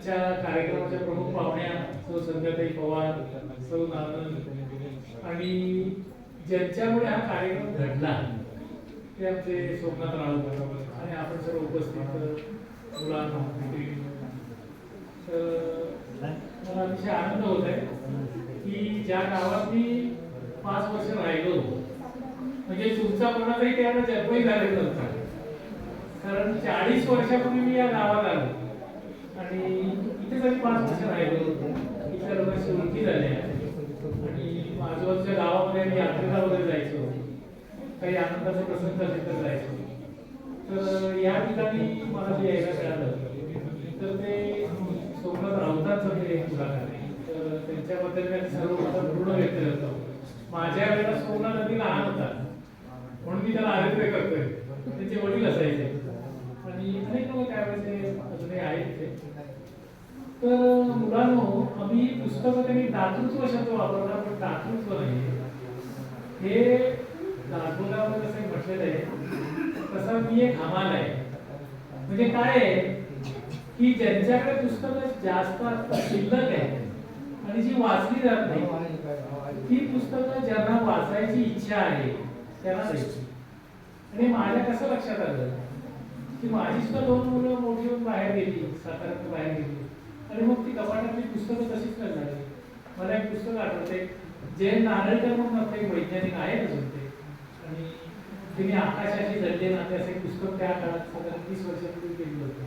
आजच्या कार्यक्रमाच्या प्रमुख पाहुण्या सौ संध्याताई पवार सौ नानंद आणि ज्यांच्यामुळे हा कार्यक्रम घडला ते आमचे सोमनाथ राऊत आणि आपण सर्व उपस्थित मुलांना तर मला अतिशय आनंद होत आहे की ज्या गावात मी पाच वर्ष राहिलो म्हणजे तुमचा कोणाचाही त्याला जन्मही झालेला नव्हता. कारण चाळीस वर्षापूर्वी मी या गावात आलो. आणि इथेच आम्ही पाच वर्ष राहिलो इथल्या लोकांशी ओळखी झाल्या आणि आजूबाजूच्या गावामध्ये आम्ही यात्रेला वगैरे जायचो. काही आनंदाचे प्रसंग असेल तर जायचो. तर या ठिकाणी मला जे यायला मिळालं तर ते सोमनाथ राऊतांचं ते मुलाखत आहे. तर त्यांच्याबद्दल मी सर्व पूर्ण व्यक्त करतो. माझ्या वेळेला सोमनाथ अगदी लहान होता म्हणून मी त्याला आरोग्य करतोय. अजूनही आहेत ते तर मुलांनो आम्ही पुस्तकं त्यांनी दातृत्व शब्द वापरला पण दातृत्व नाही. हे दाखवल्यावर कसं म्हटलेलं आहे तसं मी एक हमाल आहे. म्हणजे काय आहे की ज्यांच्याकडे पुस्तकं जास्त शिल्लक आहे आणि जी वाचली जात नाही ती पुस्तकं ज्यांना वाचायची इच्छा आहे त्यांना द्यायची आणि माझ्या कसं लक्षात आलं? की माझी सुद्धा दोन मुलं मोठी होऊन बाहेर गेली साताऱ्यात बाहेर गेली. आणि मग ती कपाटातली पुस्तकं तशीच लागली मला एक पुस्तक आठवते जे नारळकर म्हणून आपले वैज्ञानिक आहेत अजून ते आणि तिने आकाशाशी जडले नाते असे पुस्तक त्या काळात साधारण तीस वर्षापूर्वी केलं होतं.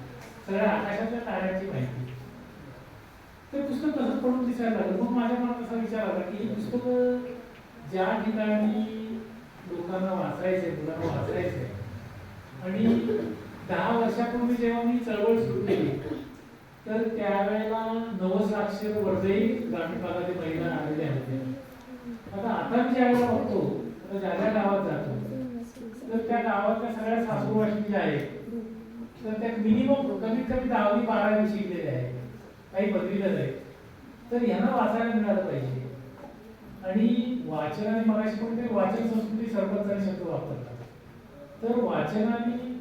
सगळ्या आकाशातल्या ताऱ्यांची माहिती. ते पुस्तक तसंच पडून दिसायला लागलं. मग माझ्या मनात असा विचार आला की ही पुस्तकं ज्या ठिकाणी लोकांना वाचायचे मुलांना वाचायचे आणि दहा वर्षापूर्वी जेव्हा मी चळवळ सुरू केली तर त्यावेळेला नवसाक्षर वर्धही ग्रामीण भागातील महिला आलेल्या होत्या. आता आता मी ज्यावेळेला बघतो आता ज्या ज्या गावात जातो तर त्या गावातल्या सगळ्या सासूरवाशी ज्या आहेत तर त्या मिनिमम कमीत कमी दहावी बारावी शिकलेल्या आहेत. काही पदवीधर आहे तर यांना वाचायला मिळालं पाहिजे. आणि वाचनाने मगाशी कोणते वाचन संस्कृती सरपंचाने शब्द वापरतात तर वाचनाने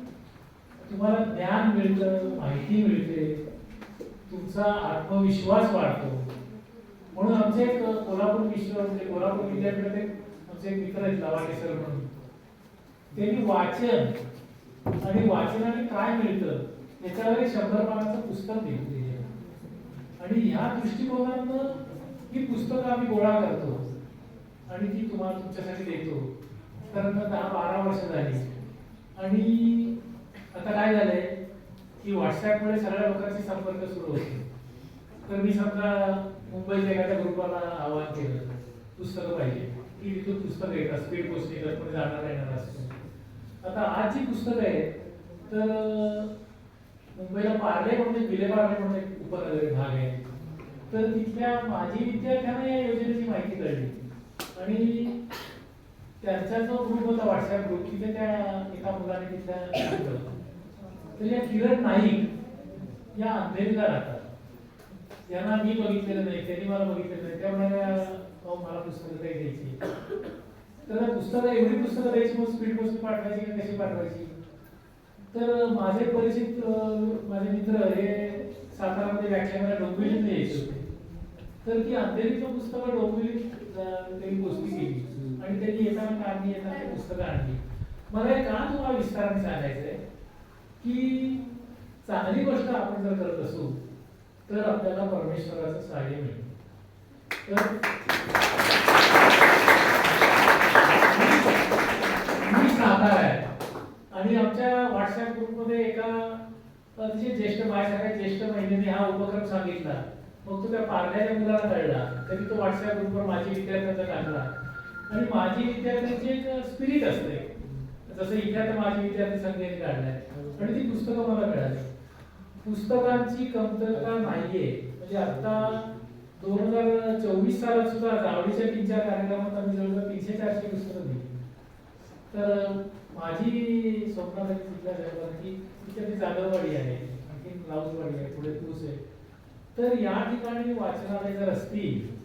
तुम्हाला ज्ञान मिळतं माहिती मिळते तुमचा आत्मविश्वास वाढतो. म्हणून आमचे एक कोल्हापूर विश्व म्हणजे कोल्हापूर विद्यापीठात एक आमचे एक मित्र आहेत लवाटे सर म्हणून. त्यांनी वाचन आणि वाचनाने काय मिळतं याच्यावर एक शंभर पानाचं पुस्तक लिहिलं आणि ह्या दृष्टिकोनातनं ही पुस्तकं आम्ही गोळा करतो आणि ती तुम्हाला तुमच्यासाठी देतो. तर दहा बारा वर्ष झाली. आणि आता काय झालंय? की व्हॉट्सॲपमुळे सगळ्या लोकांशी संपर्क सुरू होते. तर मी समजा मुंबईच्या एखाद्या ग्रुपाला आवाहन केलं पुस्तकं पाहिजे. की तिथून पुस्तकं येतात स्पीड पोस्ट येतात कोणी जाणार येणार असतो आता आज जी पुस्तकं आहेत तर मुंबईला पार्ले म्हणून एक विलेपार्ले म्हणून एक उपनगर भाग आहे. तर तिथल्या माजी विद्यार्थ्यांना या योजनेची माहिती कळली. आणि त्यांचा जो ग्रुप होता व्हॉट्सअप ग्रुप तिथे त्या एका मुलाने तिथल्या तर या किरण नाईक या अंधेरीला राहतात. यांना मी बघितलेलं नाही त्यांनी मला बघितलेलं नाही. त्या म्हणाल्या मला पुस्तकं काही द्यायची. तर पुस्तकं एवढी पुस्तकं द्यायची मग स्पीड पोस्ट पाठवायची का कशी पाठवायची? तर माझे परिचित माझे मित्र हे सातारामध्ये व्याख्यानाला डोंबिवलीत यायचे होते. तर ती अंधेरीचं पुस्तकं डोंबिवलीत त्यांनी गोष्टी केली. आणि त्यांनी येताना काढली येताना पुस्तकं आणली. मला हे का तुम्हाला विस्ताराने सांगायचं आहे की चांगली गोष्ट आपण जर करत असू तर आपल्याला परमेश्वराचं सहाय्य मिळेल. तर मी सातारा आहे. आणि आमच्या व्हॉट्सअप ग्रुपमध्ये एका अतिशय ज्येष्ठ माझ्यासारख्या ज्येष्ठ महिलेने हा उपक्रम सांगितला. मग तो त्या पारण्याच्या मुलाला कळला. तरी तो व्हॉट्सअप ग्रुपवर माझी विद्यार्थ्यांचा टाकला. आणि माझी विद्यार्थ्यांची एक स्पिरिट असते. जसं इथे आता माझी विद्यार्थी संघाने काढणार आणि ती पुस्तकं मला मिळाली. पुस्तकांची कमतरता नाहीये. म्हणजे आता दोन हजार चोवीस सालात सुद्धा जावडीच्या तीन चार कार्यक्रमात आम्ही जवळजवळ तीनशे चारशे पुस्तकं दिली. तर माझी स्वप्नात तिथल्या की तिथे ती आहे. आणखी लाऊजवाडी आहे. पुढे तूस आहे. तर या ठिकाणी वाचनालय जर असतील